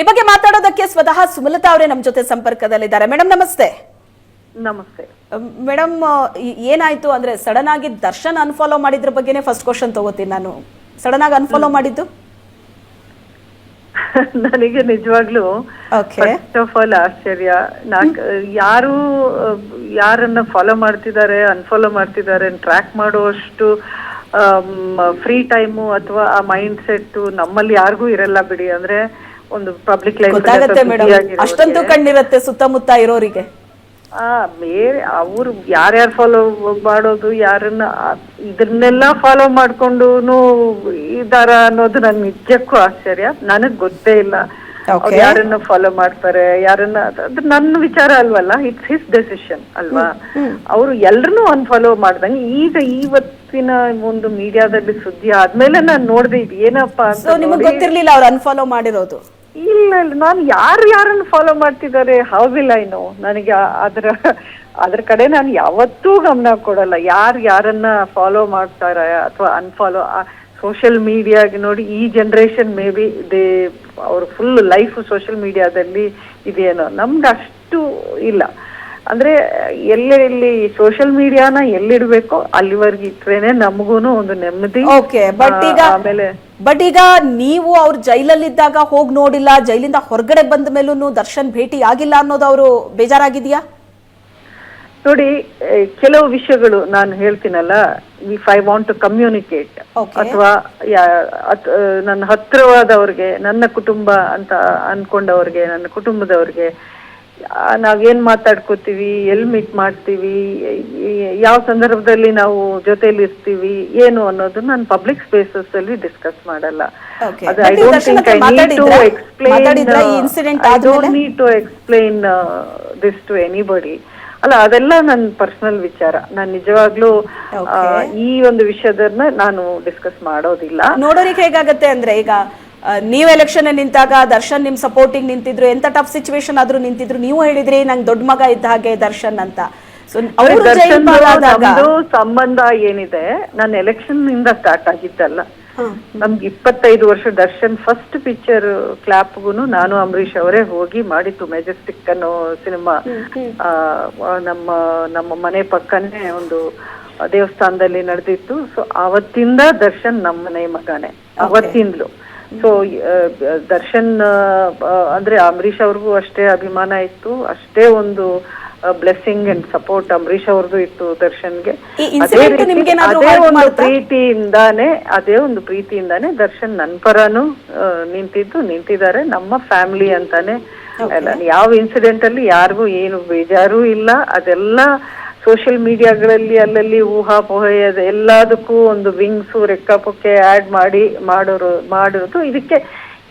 ಈ ಬಗ್ಗೆ ಮಾತಾಡೋದಕ್ಕೆ ಸ್ವತಃ ಸುಮಲತಾ ಅವರೇ ನಮ್ಮ ಜೊತೆ ಸಂಪರ್ಕದಲ್ಲಿದ್ದಾರೆ. ಮೇಡಮ್ ನಮಸ್ತೆ. ನಮಸ್ತೆ. ಮೇಡಮ್ ಏನಾಯ್ತು ಅಂದ್ರೆ ಸಡನ್ ಆಗಿ ದರ್ಶನ್ ಅನ್ಫಾಲೋ ಮಾಡಿದ್ರ ಬಗ್ಗೆನೇ ಫಸ್ಟ್ ಕ್ವಶನ್ ತಗೋತೀನಿ ನಾನು. ಸಡನ್ ಆಗಿ ಅನ್ಫಾಲೋ ಮಾಡಿದ್ದು? ನನಗೆ ನಿಜವಾಗ್ಲೂ ಓಕೆ ಫಸ್ಟ್ ಆಫ್ ಆಲ್ ಆಶ್ಚರ್ಯ. ಯಾರು ಯಾರನ್ನ ಫಾಲೋ ಮಾಡ್ತಿದ್ದಾರೆ ಅನ್ಫಾಲೋ ಮಾಡ್ತಿದ್ದಾರೆ ಟ್ರ್ಯಾಕ್ ಮಾಡುವಷ್ಟು ಫ್ರೀ ಟೈಮು ಅಥವಾ ಆ ಮೈಂಡ್ ಸೆಟ್ ನಮ್ಮಲ್ಲಿ ಯಾರಿಗೂ ಇರಲ್ಲ ಬಿಡಿ. ಅಂದ್ರೆ ಒಂದು ಪಬ್ಲಿಕ್ ಲೈಫ್ ಗೊತ್ತಾಗತ್ತೆ ಮೇಡಮ್ ಕಣ್ಣಿರತ್ತೆ ಸುತ್ತಮುತ್ತ ಇರೋರಿಗೆ. ಆ ಬೇರೆ ಅವ್ರು ಯಾರ್ಯಾರು ಫಾಲೋ ಮಾಡೋದು ಯಾರನ್ನ ಇದನ್ನೆಲ್ಲ ಫಾಲೋ ಮಾಡ್ಕೊಂಡು ಇದಾರ ಅನ್ನೋದು ನನ್ ನಿಜಕ್ಕೂ ಆಶ್ಚರ್ಯ. ನನಗ್ ಗೊತ್ತೇ ಇಲ್ಲ. ಅವ್ರು. ಯಾರನ್ನ ಫಾಲೋ ಮಾಡ್ತಾರೆ ಯಾರನ್ನ ಅದ್- ನನ್ನ ವಿಚಾರ ಅಲ್ವಲ್ಲ ಇಟ್ಸ್ ಹಿಸ್ ಡೆಸಿಷನ್ ಅಲ್ವಾ? ಅವರು ಅನ್ ಅನ್ಫಾಲೋ ಮಾಡ್ದಂಗೆ ಈಗ ಇವತ್ತಿನ ಒಂದು ಮೀಡಿಯಾದಲ್ಲಿ ಸುದ್ದಿ ಆದ್ಮೇಲೆ ನಾನ್ ನೋಡ್ದೆ ಇದು ಏನಪ್ಪಾ ಅಂತ ನಿಮಗೆ ಗೊತ್ತಿರ್ಲಿಲ್ಲ ಅವ್ರು ಅನ್ಫಾಲೋ ಮಾಡಿರೋದು. ಇಲ್ಲ ಇಲ್ಲ. ನಾನು ಯಾರು ಯಾರನ್ನು ಫಾಲೋ ಮಾಡ್ತಿದ್ದಾರೆ? ಹೌ ವಿಲ್ ಐ ನನಗೆ ಅದರ, ಅದ್ರ ಕಡೆ ನಾನು ಯಾವತ್ತೂ ಗಮನ ಕೊಡಲ್ಲ. ಯಾರು ಯಾರನ್ನ ಫಾಲೋ ಮಾಡ್ತಾರೆ ಅಥವಾ ಅನ್ಫಾಲೋ ಸೋಷಿಯಲ್ ಮೀಡಿಯಾಗೆ ನೋಡಿ, ಈ ಜನರೇಷನ್ ಮೇ ಬಿ ದೇ ಅವ್ರ ಫುಲ್ ಲೈಫ್ ಸೋಷಿಯಲ್ ಮೀಡಿಯಾದಲ್ಲಿ ಇದೆಯೇನೋ ನಮ್ಗೆ ಅಷ್ಟು ಇಲ್ಲ. ಅಂದ್ರೆ ಎಲ್ಲೆಲ್ಲಿ ಸೋಷಿಯಲ್ ಮೀಡಿಯಾನ ಎಲ್ಲಿಡ್ಬೇಕು ಅಲ್ಲಿವರೆಗೆ ಇಟ್ರೇನೆ ನಮಗೂನು ಒಂದು ನೆಮ್ಮದಿ ಓಕೆ ಬಟ್ ಈಗ ಆಮೇಲೆ ಬಟ್ ಈಗ ನೀವು ಅವ್ರು ಜೈಲಲ್ಲಿದ್ದಾಗ ಹೋಗ್ ನೋಡಿಲ್ಲ ಜೈಲಿಂದ ಹೊರಗಡೆ ಬಂದ ಮೇಲೂ ದರ್ಶನ್ ಭೇಟಿ ಆಗಿಲ್ಲ ಅನ್ನೋದು ಅವರು ಬೇಜಾರಾಗಿದೆಯಾ ನೋಡಿ ಕೆಲವು ವಿಷಯಗಳು ನಾನು ಹೇಳ್ತೀನಲ್ಲ if I want to communicate. ಅಥವಾ ನನ್ನ ಹತ್ತಿರವಾದವ್ರಿಗೆ ನನ್ನ ಕುಟುಂಬ ಅಂತ ಅನ್ಕೊಂಡವ್ರಿಗೆ ನನ್ನ ಕುಟುಂಬದವ್ರಿಗೆ ನಾವೇನ್ ಮಾತಾಡ್ಕೋತೀವಿ ಎಲ್ ಮೀಟ್ ಮಾಡ್ತೀವಿ ಯಾವ ಸಂದರ್ಭದಲ್ಲಿ ನಾವು ಜೊತೆಲಿ ಇರ್ತೀವಿ ಏನು ಅನ್ನೋದು ನಾನು ಪಬ್ಲಿಕ್ ಸ್ಪೇಸಸ್ ಅಲ್ಲಿ ಡಿಸ್ಕಸ್ ಮಾಡಲ್ಲ. Need to? Explain this to anybody ಅಲ್ಲ ಅದೆಲ್ಲ ನನ್ನ ಪರ್ಸನಲ್ ವಿಚಾರ. ನಾನು ನಿಜವಾಗ್ಲೂ ಈ ಒಂದು ವಿಷಯದನ್ನ ನಾನು ಡಿಸ್ಕಸ್ ಮಾಡೋದಿಲ್ಲ. ನೋಡೋರಿಗೆ ಹೇಗಾಗತ್ತೆ ಅಂದ್ರೆ ಈಗ ನೀವು ಎಲೆಕ್ಷನ್ ನಿಂತಾಗ ದರ್ಶನ್ ನಿಮ್ ಸಪೋರ್ಟಿಂಗ್ ನಿಂತಿದ್ರು ಎಂತ ಟಫ್ ಸಿಚುವೇಶನ್ ಆದ್ರೂ ನಿಂತಿದ್ರು ನೀವು ಹೇಳಿದ್ರಿ ನಂಗೆ ದೊಡ್ಡ ಮಗ ಇದ್ದ ಹಾಗೆ ದರ್ಶನ್ ಅಂತ. ಸಂಬಂಧ ಏನಿದೆ ನಾನು ಎಲೆಕ್ಷನ್ನಿಂದ ಸ್ಟಾರ್ಟ್ ಆಗಿದ್ದಲ್ಲ. ನಮ್ಗೆ ಇಪ್ಪತ್ತೈದು ವರ್ಷ ದರ್ಶನ್ ಫಸ್ಟ್ ಪಿಕ್ಚರ್ ಕ್ಲಾಪ್ಗೂ ನಾನು ಅಂಬರೀಷ್ ಅವರೇ ಹೋಗಿ ಮಾಡಿತ್ತು ಮೆಜೆಸ್ಟಿಕ್ ಅನ್ನೋ ಸಿನಿಮಾ. ನಮ್ಮ ನಮ್ಮ ಮನೆ ಪಕ್ಕನೇ ಒಂದು ದೇವಸ್ಥಾನದಲ್ಲಿ ನಡೆದಿತ್ತು. ಸೊ ಅವತ್ತಿಂದ ದರ್ಶನ್ ನಮ್ಮ ಮನೆ ಮಗನೇ ಅವತ್ತಿಂದಲು. ಸೊ ದರ್ಶನ್ ಅಂದ್ರೆ ಅಂಬರೀಷ್ ಅವ್ರಿಗೂ ಅಷ್ಟೇ ಅಭಿಮಾನ ಇತ್ತು ಅಷ್ಟೇ ಒಂದು ಬ್ಲೆಸ್ಸಿಂಗ್ ಅಂಡ್ ಸಪೋರ್ಟ್ ಅಂಬರೀಷ್ ಅವ್ರದ್ದು ಇತ್ತು ದರ್ಶನ್ಗೆ. ಅದೇ ರೀತಿ ಒಂದು ಪ್ರೀತಿಯಿಂದಾನೆ ಅದೇ ಒಂದು ಪ್ರೀತಿಯಿಂದಾನೆ ದರ್ಶನ್ ನನ್ ಪರನು ನಿಂತಿದ್ದು ನಿಂತಿದ್ದಾರೆ ನಮ್ಮ ಫ್ಯಾಮಿಲಿ ಅಂತಾನೆ. ಯಾವ ಇನ್ಸಿಡೆಂಟ್ ಅಲ್ಲಿ ಯಾರಿಗೂ ಏನು ಬೇಜಾರು ಇಲ್ಲ ಅದೆಲ್ಲ ಸೋಷಿಯಲ್ ಮೀಡಿಯಾಗಳಲ್ಲಿ ಅಲ್ಲಲ್ಲಿ ಊಹಾಪೋಹೆ ಎಲ್ಲದಕ್ಕೂ ಒಂದು ವಿಂಗ್ಸು ರೆಕ್ಕಾಪೊಕ್ಕೆ ಆಡ್ ಮಾಡಿ ಮಾಡೋರು ಮಾಡಿರೋದು. ಇದಕ್ಕೆ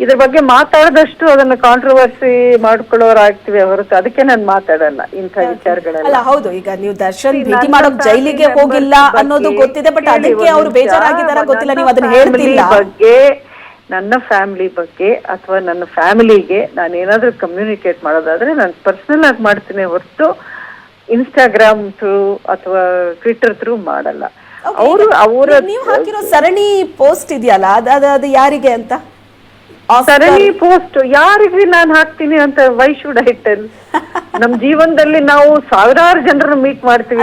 ಇದ್ರ ಬಗ್ಗೆ ಮಾತಾಡದಷ್ಟು ಅದನ್ನ ಕಾಂಟ್ರವರ್ಸಿ ಮಾಡ್ಕೊಳ್ಳೋರಾಗ್ತಿವೆ ಹೊರತು ಅದಕ್ಕೆ ನಾನು ಮಾತಾಡಲ್ಲ. ಇಂಥ ವಿಚಾರಗಳೆಲ್ಲ. ಹೌದು. ಈಗ ನೀವು ದರ್ಶನ್ ಭೇಟಿ ಮಾಡೋಕ್ ಜೈಲಿಗೆ ಹೋಗಿಲ್ಲ ಅನ್ನೋದು ಗೊತ್ತಿದೆ ಬಟ್ ಅದಕ್ಕೆ ಅವರು ಬೇಜಾರಾಗಿದ್ದಾರ ಗೊತ್ತಿಲ್ಲ. ನೀವು ಅದನ್ನ ಹೇಳ್ತಿಲ್ಲ. ಬಗ್ಗೆ ನನ್ನ ಫ್ಯಾಮಿಲಿ ಬಗ್ಗೆ ಅಥವಾ ನನ್ನ ಫ್ಯಾಮಿಲಿಗೆ ನಾನು ಏನಾದ್ರೂ ಕಮ್ಯುನಿಕೇಟ್ ಮಾಡೋದಾದ್ರೆ ನಾನು ಪರ್ಸನಲ್ ಆಗಿ ಮಾಡ್ತೀನಿ ಹೊರತು ಇನ್ಸ್ಟಾಗ್ರಾಮ್ ಥ್ರೂ ಅಥವಾ ಟ್ವಿಟರ್ ಥ್ರೂ ಮಾಡಲ್ಲ. ಅವರು ಅವರ ನೀವು ಹಾಕಿರೋ ಸರಣಿ ಪೋಸ್ಟ್ ಇದೆಯಲ್ಲ ಅದ ಅದ- ಯಾರಿಗೆ ಅಂತ? ಸರಣಿ ಪೋಸ್ಟ್ ಯಾರಿಗೆ ನಾನು ಹಾಕ್ತೀನಿ ಅಂತ ವೈ ಶುಡ್ ಐ ಟೆಲ್ ನಮ್ ಜೀವನದಲ್ಲಿ ನಾವು ಸಾವಿರಾರು ಜನರನ್ನು ಮೀಟ್ ಮಾಡ್ತೀವಿ.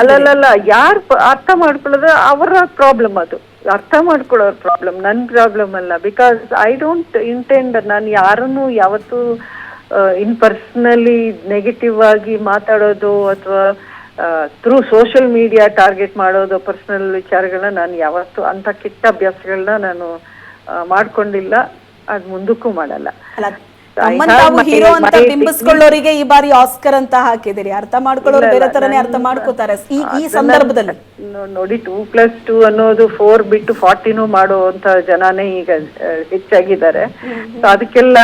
ಅಲ್ಲಲ್ಲ ಯಾರು ಅರ್ಥ ಮಾಡ್ಕೊಳ್ಳೋದು ಅವರ ಪ್ರಾಬ್ಲಮ್ ಅದು. ಅರ್ಥ ಮಾಡ್ಕೊಳ್ಳೋ ಪ್ರಾಬ್ಲಮ್ ನನ್ ಪ್ರಾಬ್ಲಮ್ ಅಲ್ಲ. ಬಿಕಾಸ್ ಐ ಡೋಂಟ್ ಇಂಟೆಂಡ್ ನಾನು ಯಾರನ್ನು ಯಾವತ್ತೂ ಇನ್ ಪರ್ಸನಲಿ ನೆಗೆಟಿವ್ ಆಗಿ ಮಾತಾಡೋದು ಅಥವಾ ಥ್ರೂ ಸೋಷಿಯಲ್ ಮೀಡಿಯಾ ಟಾರ್ಗೆಟ್ ಮಾಡೋದು ಪರ್ಸನಲ್ ವಿಚಾರಗಳನ್ನ ನಾನು ಯಾವತ್ತೂ ಅಂತ ಕೆಟ್ಟ ಅಭ್ಯಾಸಗಳನ್ನ ನಾನು ಮಾಡ್ಕೊಂಡಿಲ್ಲ. ಅದ್ ಮುಂದಕ್ಕೂ ಮಾಡಲ್ಲ. ತಾವು ಹೀರೋ ಅಂತ ಬಿಂಬಿಸ್ಕೊಳ್ಳೋರಿಗೆ ಈ ಬಾರಿ ಆಸ್ಕರ್ ಅಂತ ಹಾಕಿದಿರಿ ಅರ್ಥ ಮಾಡ್ಕೊಳ್ಳೋರು ಬೇರೆ ತರನೇ ಅರ್ಥ ಮಾಡ್ಕೋತಾರೆ. ಈ ಈ ಸಂದರ್ಭದಲ್ಲಿ. ನೋಡಿ ಟೂ ಪ್ಲಸ್ ಟೂ ಅನ್ನೋದು ಫೋರ್ ಬಿಟ್ಟು ಫಾರ್ಟಿನೂ ಮಾಡುವಂತ ಜನನೇ ಈಗ ಹೆಚ್ಚಾಗಿದ್ದಾರೆ. ಸೊ ಅದಕ್ಕೆಲ್ಲ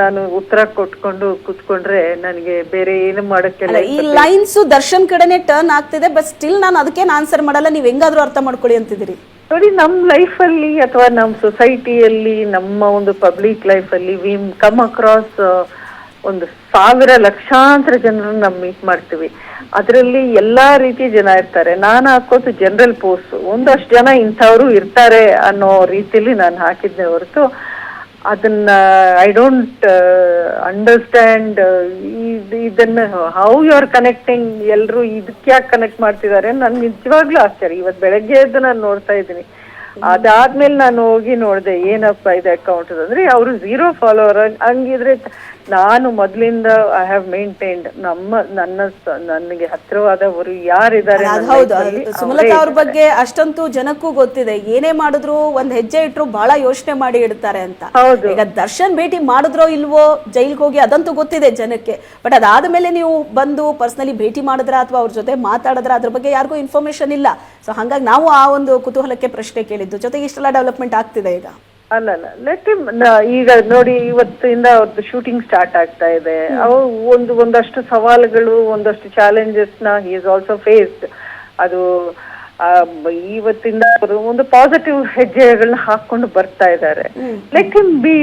ನಾನು ಉತ್ತರ ಕೊಟ್ಕೊಂಡು ಕೂತ್ಕೊಂಡ್ರೆ ನನಗೆ ಬೇರೆ ಏನು ಮಾಡಕ್ಕೆಲ್ಲ ಈ ಲೈನ್ಸ್ ದರ್ಶನ್ ಕಡೆನೆ ಟರ್ನ್ ಆಗ್ತಿದೆ ಬಟ್ ಸ್ಟಿಲ್ ನಾನು ಅದಕ್ಕೇನು ಆನ್ಸರ್ ಮಾಡಲ್ಲ. ನೀವ್ ಹೆಂಗಾದ್ರೂ ಅರ್ಥ ಮಾಡ್ಕೊಳ್ಳಿ ಅಂತಿದ್ದೀರಿ. ನೋಡಿ ನಮ್ಮ ಲೈಫ್ ಅಲ್ಲಿ ಅಥವಾ ನಮ್ಮ ಸೊಸೈಟಿಯಲ್ಲಿ ನಮ್ಮ ಒಂದು ಪಬ್ಲಿಕ್ ಲೈಫ್ ಅಲ್ಲಿ ವಿ ಕಮ್ ಅಕ್ರಾಸ್ ಒಂದು ಸಾವಿರ ಲಕ್ಷಾಂತರ ಜನರನ್ನ ನಾವು ಮೀಟ್ ಮಾಡ್ತೀವಿ. ಅದರಲ್ಲಿ ಎಲ್ಲಾ ರೀತಿ ಜನ ಇರ್ತಾರೆ. ನಾನು ಹಾಕೋದು ಜನರಲ್ ಪೋಸ್ಟ್ ಒಂದಷ್ಟು ಜನ ಇಂಥವ್ರು ಇರ್ತಾರೆ ಅನ್ನೋ ರೀತಿಯಲ್ಲಿ ನಾನು ಹಾಕಿದ್ದೆ ಹೊರತು ಅದನ್ನ ಐ ಡೋಂಟ್ ಅಂಡರ್ಸ್ಟ್ಯಾಂಡ್ ಇದನ್ನ ಹೌ ಯು ಆರ್ ಕನೆಕ್ಟಿಂಗ್ ಎಲ್ಲರೂ ಇದಕ್ಕೆ ಯಾಕೆ ಕನೆಕ್ಟ್ ಮಾಡ್ತಿದ್ದಾರೆ ನಾನು ನಿಜವಾಗ್ಲೂ ಆಶ್ಚರ್ಯ. ಇವತ್ತು ಬೆಳಗ್ಗೆ ಎದ್ದು ನಾನು ನೋಡ್ತಾ ಇದ್ದೀನಿ. ಅದಾದ್ಮೇಲೆ ನಾನು ಹೋಗಿ ನೋಡಿದೆ ಏನಪ್ಪ ಇದೆ ಅಕೌಂಟ್ ಅಂದ್ರೆ ಅವರು ಝೀರೋ ಫಾಲೋವರ್ ಹಂಗಿದ್ರೆ ನಾನು ಮೊದ್ಲಿಂದ ಐ ಹ್ಯಾವ್ ಮೇಂಟೈನ್ಡ್ ನಮ್ಮ ನನ್ನ ನನಗೆ ನನಗೆ ಹತ್ರವಾದವರು ಯಾರಿದ್ದಾರೆ ಅದು ನನ್ನ ಹೌದು. ಅದು ಸುಮಲತಾ ಅವ್ರ ಬಗ್ಗೆ ಅಷ್ಟಂತೂ ಜನಕ್ಕೂ ಗೊತ್ತಿದೆ. ಏನೇ ಮಾಡಿದ್ರು ಒಂದ್ ಹೆಜ್ಜೆ ಇಟ್ರು ಬಹಳ ಯೋಚನೆ ಮಾಡಿ ಇಡ್ತಾರೆ ಅಂತ. ಹೌದು. ಈಗ ದರ್ಶನ್ ಭೇಟಿ ಮಾಡಿದ್ರೋ ಇಲ್ವೋ ಜೈಲ್ಗೆ ಹೋಗಿ ಅದಂತೂ ಗೊತ್ತಿದೆ ಜನಕ್ಕೆ. ಬಟ್ ಅದಾದ ಮೇಲೆ ನೀವು ಬಂದು ಪರ್ಸನಲಿ ಭೇಟಿ ಮಾಡಿದ್ರ ಅಥವಾ ಅವ್ರ ಜೊತೆ ಮಾತಾಡಿದ್ರ ಅದ್ರ ಬಗ್ಗೆ ಯಾರಿಗೂ ಇನ್ಫಾರ್ಮೇಶನ್ ಇಲ್ಲ. ಸೊ ಹಾಗಾಗಿ ನಾವು ಆ ಒಂದು ಕುತೂಹಲಕ್ಕೆ ಪ್ರಶ್ನೆ ಕೇಳಿದ್ದು. ಜೊತೆಗೆ ಇಷ್ಟೆಲ್ಲ ಡೆವಲಪ್ಮೆಂಟ್ ಆಗ್ತಿದೆ ಈಗ. ಅಲ್ಲ ಅಲ್ಲ ಲೆಟ್ ಈಗ ನೋಡಿ ಇವತ್ತಿಂದ ಅವ್ರದ್ದು ಶೂಟಿಂಗ್ ಸ್ಟಾರ್ಟ್ ಆಗ್ತಾ ಇದೆ. ಅವು ಒಂದು ಒಂದಷ್ಟು ಸವಾಲುಗಳು ಒಂದಷ್ಟು ಚಾಲೆಂಜಸ್ನ ಇಸ್ ಆಲ್ಸೋ ಫೇಸ್ಡ್ ಅದು ಆ, ಬ- ಇವತ್ತಿಂದ ಅವರು ಒಂದು ಪಾಸಿಟಿವ್ ಹೆಜ್ಜೆಗಳನ್ನ ಹಾಕೊಂಡು ಬರ್ತಾ ಇದ್ದಾರೆ. ಲೆಟ್ ಹಿಮ್ ಬಿ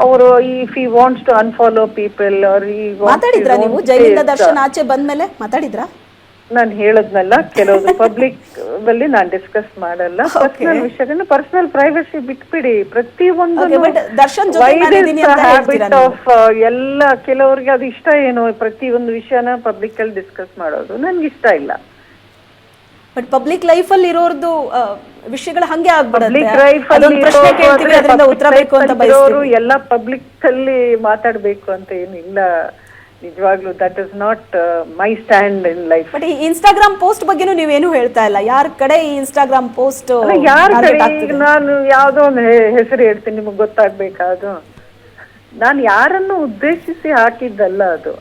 ಅವರು if he wants to unfollow people ಅವ್ರ ಈ ಮಾತಾಡಿದ್ರಾ ನೀವು? ಜೈಲಿಂದ ದರ್ಶನ್ ಆಚೆ ಬಂದ್ಮೇಲೆ ಮಾತಾಡಿದ್ರಾ? ನಾನು ಹೇಳದ್ನಲ್ಲ ಕೆಲವೊಂದು ಪಬ್ಲಿಕ್ ಅಲ್ಲಿ ನಾನ್ ಡಿಸ್ಕಸ್ ಮಾಡಲ್ಲ. ಪರ್ಸನಲ್ ವಿಷಯಗಳನ್ನ ಪರ್ಸನಲ್ ಪ್ರೈವಸಿ ಬಿಟ್ಬಿಡಿ. ಪ್ರತಿ ಒಂದು ದರ್ಶನ್ ಹ್ಯಾಬಿಟ್ ಆಫ್ ಎಲ್ಲ ಕೆಲವರಿಗೆ ಅದು ಇಷ್ಟ ಏನು? ಪ್ರತಿ ಒಂದು ವಿಷಯನ ಪಬ್ಲಿಕ್ ಅಲ್ಲಿ ಡಿಸ್ಕಸ್ ಮಾಡೋದು ನನ್ಗೆ ಇಷ್ಟ ಇಲ್ಲ. ಬಟ್ ಪಬ್ಲಿಕ್ ಲೈಫ್ ಅಲ್ಲಿ ಇರೋರ್ದು ವಿಷಯಗಳು ಹಂಗೆ ಆಗ್ಬಿಡುತ್ತೆ. ಉತ್ತರ ಬೇಕು ಅಂತ ಬಯಸ್ತೀವಿ. ಎಲ್ಲ ಪಬ್ಲಿಕ್ ಅಲ್ಲಿ ಮಾತಾಡ್ಬೇಕು ಅಂತ ಏನಿಲ್ಲ. ನಿಜವಾಗ್ಲೂ that is not my stand in life but ಈ ಇನ್ಸ್ಟಾಗ್ರಾಮ್ ಪೋಸ್ಟ್ ಬಗ್ಗೆನೂ ನೀವೇನು ಹೇಳ್ತಾ ಇಲ್ಲ. ಯಾರ ಕಡೆ ಈ ಇನ್ಸ್ಟಾಗ್ರಾಮ್ ಪೋಸ್ಟ್ ಯಾರ ಕಡೆ ಈಗ ನಾನು ಯಾವ್ದೋ ಒಂದು ಹೆಸರು ಹೇಳ್ತೀನಿ ನಿಮಗೆ ಗೊತ್ತಾಗ್ಬೇಕಾ ಅದು? ನಾನು ಯಾರನ್ನು ಉದ್ದೇಶಿಸಿ ಹಾಕಿದ್ದಲ್ಲ ಅದು.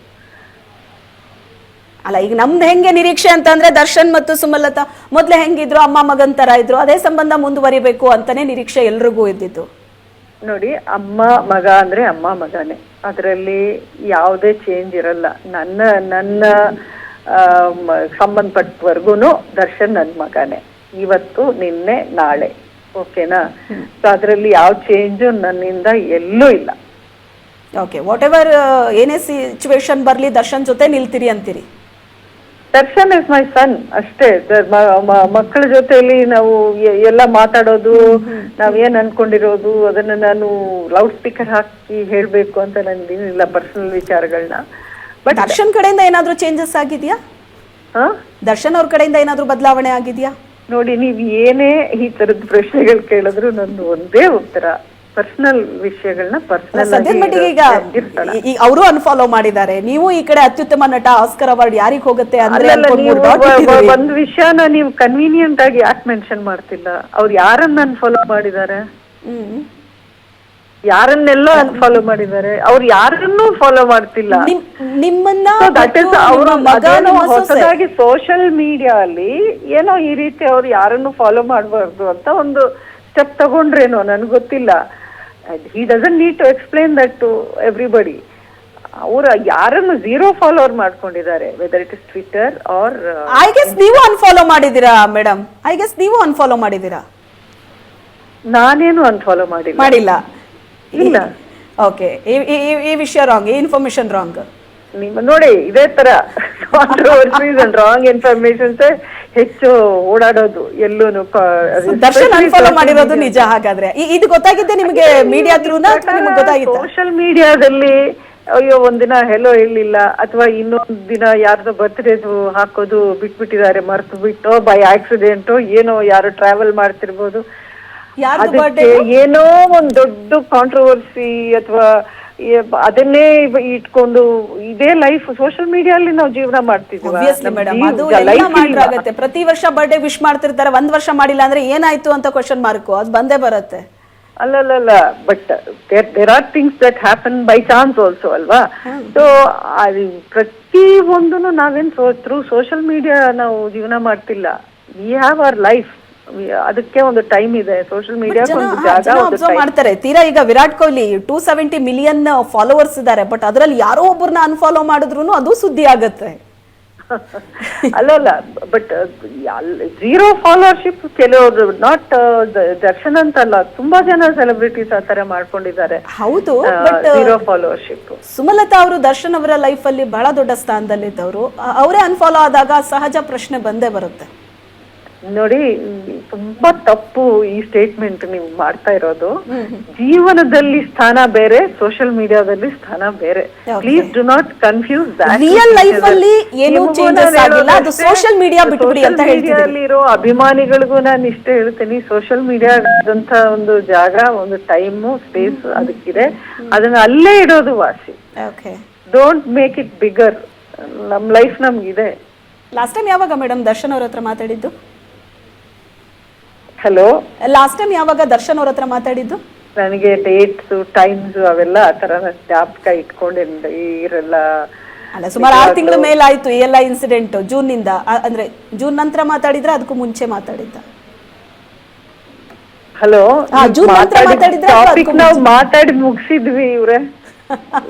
ಅಲ್ಲ ಈಗ ನಮ್ದು ಹೆಂಗೆ ನಿರೀಕ್ಷೆ ಅಂತಂದ್ರೆ ದರ್ಶನ್ ಮತ್ತು ಸುಮಲತಾ ಮೊದ್ಲು ಹೆಂಗಿದ್ರು ಅಮ್ಮ ಮಗನ್ ತರ ಇದ್ರು ಅದೇ ಸಂಬಂಧ ಮುಂದುವರಿಬೇಕು ಅಂತಾನೆ ನಿರೀಕ್ಷೆ ಎಲ್ರಿಗೂ ಇದ್ದಿದ್ದು. ನೋಡಿ ಅಮ್ಮ ಮಗ ಅಂದ್ರೆ ಅಮ್ಮ ಮಗನೇ. ಅದರಲ್ಲಿ ಯಾವುದೇ ಚೇಂಜ್ ಇರಲ್ಲ. ನನ್ನ ನನ್ನ ಸಂಬಂಧಪಟ್ಟವರೆಗೂ ದರ್ಶನ್ ನನ್ನ ಮಗನೇ. ಇವತ್ತು ನಿನ್ನೆ ನಾಳೆ. ಓಕೆನಾ? ಸೊ ಅದರಲ್ಲಿ ಯಾವ ಚೇಂಜು ನನ್ನಿಂದ ಎಲ್ಲೂ ಇಲ್ಲ. ಓಕೆ ವಾಟ್ ಎವರ್ ಏನೇ ಸಿಚುವೇಶನ್ ಬರಲಿ ದರ್ಶನ್ ಜೊತೆ ನಿಲ್ತೀರಿ ಅಂತೀರಿ? ದರ್ಶನ್ ಇಸ್ ಮೈ ಸನ್ ಅಷ್ಟೇ. ಮಕ್ಕಳ ಜೊತೆಯಲ್ಲಿ ನಾವು ಎಲ್ಲ ಮಾತಾಡೋದು ನಾವ್ ಏನ್ ಅನ್ಕೊಂಡಿರೋದು ಅದನ್ನ ನಾನು ಲೌಡ್ ಸ್ಪೀಕರ್ ಹಾಕಿ ಹೇಳ್ಬೇಕು ಅಂತ ನನ್ಗೇನಿಲ್ಲ ಪರ್ಸನಲ್ ವಿಚಾರಗಳನ್ನ ಬಟ್ ದರ್ಶನ್ ಕಡೆಯಿಂದ ಏನಾದ್ರೂ ಚೇಂಜಸ್ ಆಗಿದ್ಯಾ? ಹಾ? ದರ್ಶನ್ ಅವ್ರ ಕಡೆಯಿಂದ ಏನಾದ್ರೂ ಬದಲಾವಣೆ ಆಗಿದ್ಯಾ? ನೋಡಿ ನೀವ್ ಏನೇ ಈ ತರದ ಪ್ರಶ್ನೆಗಳು ಕೇಳಿದ್ರು ನಂದು ಒಂದೇ ಉತ್ತರ. ಪರ್ಸನಲ್ ವಿಷಯಗಳನ್ನ ಪರ್ಸನಲ್ ಸದ್ಯದ ಮಟ್ಟಿಗೆ ಈಗ ಅವರು ಅನ್ಫಾಲೋ ಮಾಡಿದ್ದಾರೆ. ನೀವು ಈ ಕಡೆ ಅತ್ಯುತ್ತಮ ನಟ ಆಸ್ಕರ್ ಅವಾರ್ಡ್ ಯಾರಿಗ್ ಹೋಗುತ್ತೆ ಅಂದ್ರೆ ಒಂದ್ ವಿಷಯನ ನೀವು ಕನ್ವೀನಿಯಂಟ್ ಆಗಿ ಯಾಕೆ ಮೆನ್ಷನ್ ಮಾಡ್ತಿಲ್ಲ? ಅವ್ರು ಯಾರನ್ನ ಅನ್ಫಾಲೋ ಮಾಡಿದ್ದಾರೆ? ಯಾರನ್ನೆಲ್ಲ ಅನ್ಫಾಲೋ ಮಾಡಿದ್ದಾರೆ? ಅವ್ರು ಯಾರನ್ನೂ ಫಾಲೋ ಮಾಡ್ತಿಲ್ಲ. ನಿಮ್ಮನ್ನ. ಹೊಸದಾಗಿ ಸೋಷಿಯಲ್ ಮೀಡಿಯಾ ಅಲ್ಲಿ ಏನೋ ಈ ರೀತಿ ಅವ್ರು ಯಾರನ್ನು ಫಾಲೋ ಮಾಡಬಾರ್ದು ಅಂತ ಒಂದು ಸ್ಟೆಪ್ ತಗೊಂಡ್ರೇನೋ ನನ್ಗೆ ಗೊತ್ತಿಲ್ಲ. He doesn't need to explain that to everybody ಅವ್ರ ಯಾರನ್ನು ಝೀರೋ ಫಾಲೋವರ್ ಮಾಡ್ಕೊಂಡಿದ್ದಾರೆ whether it is Twitter or I guess ನೀವು ಅನ್ಫಾಲೋ ಮಾಡಿದೀರಾ ಮೇಡಮ್ ಐ ಗೆಸ್ ನೀವು ಅನ್ಫಾಲೋ ಮಾಡಿದೀರಾ ನಾನೇನು ಅನ್ಫಾಲೋ ಮಾಡಿಲ್ಲ. ಮಾಡಿಲ್ಲ. ಇಲ್ಲ. ಓಕೆ ಈ ವಿಷಯ ರಾಂಗ್ ಈ ಇನ್ಫಾರ್ಮೇಶನ್ ರಾಂಗ್ ನಿಮ್ಮ ನೋಡಿ ಇದೇ ತರ ಕಾಂಟ್ರವರ್ಸೀಸ್ ಅಂಡ್ ರಾಂಗ್ ಇನ್ಫಾರ್ಮೇಶನ್ಸ್ ಹೆಚ್ಚು ಓಡಾಡೋದು ಎಲ್ಲೂನು ದರ್ಶನ್ ಅನ್ಫಾಲೋ ಮಾಡಿರೋದು ನಿಜ ಹಾಗಾದ್ರೆ. ಇದು ಗೊತ್ತಾಗಿದ್ದೆ ನಿಮಗೆ ಮೀಡಿಯಾ ಥ್ರೂನ ನಿಮ್ಗೆ ಗೊತ್ತಾಗಿತ್ತು? ಸೋಷಿಯಲ್ ಮೀಡಿಯಾದಲ್ಲಿ ಅಯ್ಯೋ ಒಂದಿನ ಹೆಲೋ ಹೇಳಿಲ್ಲ ಅಥವಾ ಇನ್ನೊಂದ್ ದಿನ ಯಾರ್ದೋ ಬರ್ತ್ಡೇದು ಹಾಕೋದು ಬಿಟ್ಬಿಟ್ಟಿದ್ದಾರೆ ಮರ್ತು ಬಿಟ್ಟು ಬೈ ಆಕ್ಸಿಡೆಂಟು ಏನೋ ಯಾರು ಟ್ರಾವೆಲ್ ಮಾಡ್ತಿರ್ಬೋದು. ಅದಕ್ಕೆ ಏನೋ ಒಂದ್ ದೊಡ್ಡ ಕಾಂಟ್ರವರ್ಸಿ ಅಥವಾ ಅದನ್ನೇ ಇಟ್ಕೊಂಡು ಇದೇ ಲೈಫ್ ಸೋಷಿಯಲ್ ಮೀಡಿಯಲ್ಲಿ ನಾವು ಜೀವನ ಮಾಡ್ತಿದ್ವಿ. ಅದು ಪ್ರತಿ ವರ್ಷ ಬರ್ಡೇ ವಿಶ್ ಮಾಡ್ತಿರ್ತಾರೆ ಒಂದ್ ವರ್ಷ ಮಾಡಿಲ್ಲ ಅಂದ್ರೆ ಏನಾಯ್ತು ಅಂತ ಕ್ವಶನ್ ಮಾರ್ಕು ಅದು ಬಂದೇ ಬರುತ್ತೆ. ಅಲ್ಲಲ್ಲ but there are things that happen by chance also ಅಲ್ವಾ? ಸೊ ಪ್ರತಿ ಒಂದನ್ನು ನಾವೇನ್ ಥ್ರೂ ಸೋಷಿಯಲ್ ಮೀಡಿಯಾ ನಾವು ಜೀವನ ಮಾಡ್ತಿಲ್ಲ. ವಿ ಹ್ಯಾವ್ ಅವರ್ ಲೈಫ್ ಅದಕ್ಕೆ ಒಂದು ಟೈಮ್ ಇದೆ. ಸೋಷಿಯಲ್ ಮೀಡಿಯಾ ಅಬ್ಸರ್ವ್ ಮಾಡ್ತಾರೆ. ತೀರಾ ಈಗ Virat Kohli two seventy million followers ಇದ್ದಾರೆ. ಬಟ್ ಅದರಲ್ಲಿ ಯಾರೋ ಒಬ್ಬರನ್ನ ಅನ್ಫಾಲೋ ಮಾಡಿದ್ರು ಅದು ಸುದ್ದಿ ಆಗತ್ತೆ. ಅಲ್ಲಲ್ಲ ಬಟ್ ಜೀರೋ ಫಾಲೋವರ್ಶಿಪ್ ಕೆಲವರು ನಾಟ್ ದರ್ಶನ್ ಅಂತಲ್ಲ. ತುಂಬಾ ಜನ ಸೆಲೆಬ್ರಿಟೀಸ್ ಆ ತರ ಮಾಡ್ಕೊಂಡಿದ್ದಾರೆ. ಹೌದು ಬಟ್ ಝೀರೋ ಫಾಲೋವರ್ಶಿಪ್ ಸುಮಲತಾ ಅವರು ದರ್ಶನ್ ಅವರ ಲೈಫ್ ಅಲ್ಲಿ ಬಹಳ ದೊಡ್ಡ ಸ್ಥಾನದಲ್ಲಿದ್ದವರು. ಅವರೇ ಅನ್ಫಾಲೋ ಆದಾಗ ಸಹಜ ಪ್ರಶ್ನೆ ಬಂದೇ ಬರುತ್ತೆ. ನೋಡಿ ತುಂಬಾ ತಪ್ಪು ಈ ಸ್ಟೇಟ್ಮೆಂಟ್ ನೀವು ಮಾಡ್ತಾ ಇರೋದು. ಜೀವನದಲ್ಲಿ ಸ್ಥಾನ ಬೇರೆ ಸೋಷಿಯಲ್ ಮೀಡಿಯಾದಲ್ಲಿ ಸ್ಥಾನ ಬೇರೆ. Please do not confuse Real life ಅಲ್ಲಿ ಏನು ಅದು ಸೋಷಿಯಲ್ ಮೀಡಿಯಾ ಬಿಟ್ಬಿಡಿ ಅಂತ ಹೇಳ್ತಿದ್ದೀನಿ ಇರೋ ಅಭಿಮಾನಿಗಳಿಗೂ ನಾನು ಇಷ್ಟೇ ಹೇಳ್ತೀನಿ. ಸೋಷಿಯಲ್ ಮೀಡಿಯಾ ಅಂತ ಒಂದು ಜಾಗ ಒಂದು ಟೈಮ್ ಸ್ಪೇಸ್ ಅದಕ್ಕಿದೆ. ಅದನ್ನ ಅಲ್ಲೇ ಇಡೋದು ವಾಸಿ. Okay don't make it bigger ನಮ್ ಲೈಫ್ ನಮ್ಗಿದೆ. ಲಾಸ್ಟ್ ಟೈಮ್ ಯಾವಾಗ ಮೇಡಮ್ ದರ್ಶನ್ ಅವ್ರ ಹತ್ರ ಮಾತಾಡಿದ್ದು? ಹಲೋ ಲಾಸ್ಟ್ ಟೈಮ್ ಯಾವಾಗ ದರ್ಶನ್ ಅವ್ರ ಹತ್ರ ಮಾತಾಡಿದ್ದು? ನನಗೆ ಡೇಟ್ಸ್ ಟೈಮ್ಸ್ ಅವೆಲ್ಲ ಆ ತರ ಜ್ಞಾಪಕ ಇಟ್ಕೊಂಡಿಲ್ಲ. ಇರಲ್ಲ. ಅಲ್ಲ ಸುಮಾರು ಆರು ತಿಂಗಳ ಮೇಲೆ ಆಯ್ತು ಈ ಎಲ್ಲ ಇನ್ಸಿಡೆಂಟ್ ಜೂನ್ನಿಂದ ಅಂದ್ರೆ ಜೂನ್ ನಂತರ ಮಾತಾಡಿದ್ರೆ ಅದಕ್ಕೂ ಮುಂಚೆ ಮಾತಾಡಿದ್ದ? ಹಲೋ ಹಾ, ಜೂನ್ ನಂತರ ಮಾತಾಡಿದ್ರೆ ಅಥವಾ ಟಾಪಿಕ್ ಅದಕ್ಕೂ ನಾವು ಮಾತಾಡಿ ಮುಗಿಸಿದ್ವಿ ಇವ್ರೆ.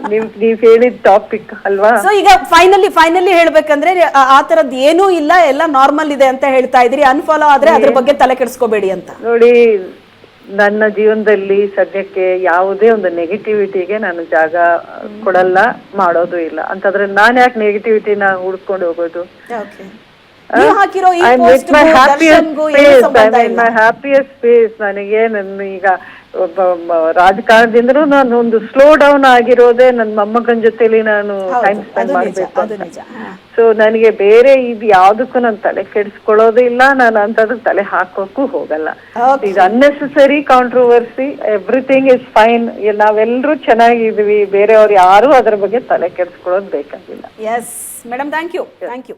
ನೀವ್ ನೀವ್ ಹೇಳಿದ ಟಾಪಿಕ್ ಅಲ್ವಾ? ಸೊ ಈಗ ಫೈನಲಿ ಫೈನಲಿ ಹೇಳ್ಬೇಕಂದ್ರೆ ಆ- ಆ ತರದ್ ಏನೂ ಇಲ್ಲ ಎಲ್ಲ ನಾರ್ಮಲ್ ಇದೆ ಅಂತ ಹೇಳ್ತಾ ಇದ್ರಿ ಅನ್ಫಾಲೋ ಆದ್ರೆ ಅದ್ರ ಬಗ್ಗೆ ತಲೆ ಕೆಡಿಸ್ಕೋಬೇಡಿ ಅಂತ. ನೋಡಿ ನನ್ನ ಜೀವನದಲ್ಲಿ ಸದ್ಯಕ್ಕೆ ಯಾವುದೇ ಒಂದು ನೆಗೆಟಿವಿಟಿಗೆ ನಾನು ಜಾಗ ಕೊಡಲ್ಲ ಮಾಡೋದು ಇಲ್ಲ. ಅಂತಂದ್ರೆ ನಾನ್ ಯಾಕೆ ನೆಗೆಟಿವಿಟಿನ ಹುಡ್ಕೊಂಡು ಹೋಗೋದು? ನೀವು ಹಾಕಿರೋ ಈ ದರ್ಶನ್ಗೂ ಏನು. ಸಂಬಂಧ ಇಲ್ಲ. happiest ನನಗೆ ನನ್ನ ಈಗ ಒಬ್ಬ ರಾಜಕಾರಣದಿಂದಲೂ ನಾನು ಒಂದು ಸ್ಲೋ ಡೌನ್ ಆಗಿರೋದೇ ನನ್ನ ಮೊಮ್ಮಗನ ಜೊತೆಲಿ ನಾನು ಟೈಮ್ ಸ್ಪೆಂಡ್ ಮಾಡಬೇಕು. ಸೊ ನನಗೆ ಬೇರೆ ಇದು ಯಾವ್ದಕ್ಕೂ ನಾನು ತಲೆ ಕೆಡಿಸ್ಕೊಳ್ಳೋದು ಇಲ್ಲ ನಾನು ಅಂತದ್ದು ತಲೆ ಹಾಕೋಕ್ಕೂ ಹೋಗಲ್ಲ. ಇದು unnecessary controversy everything is fine ನಾವೆಲ್ಲರೂ ಚೆನ್ನಾಗಿದ್ವಿ ಬೇರೆಯವ್ರು ಯಾರು ಅದ್ರ ಬಗ್ಗೆ ತಲೆ ಕೆಡಿಸ್ಕೊಳ್ಳೋದು ಬೇಕಾಗಿಲ್ಲ yes madam thank you thank you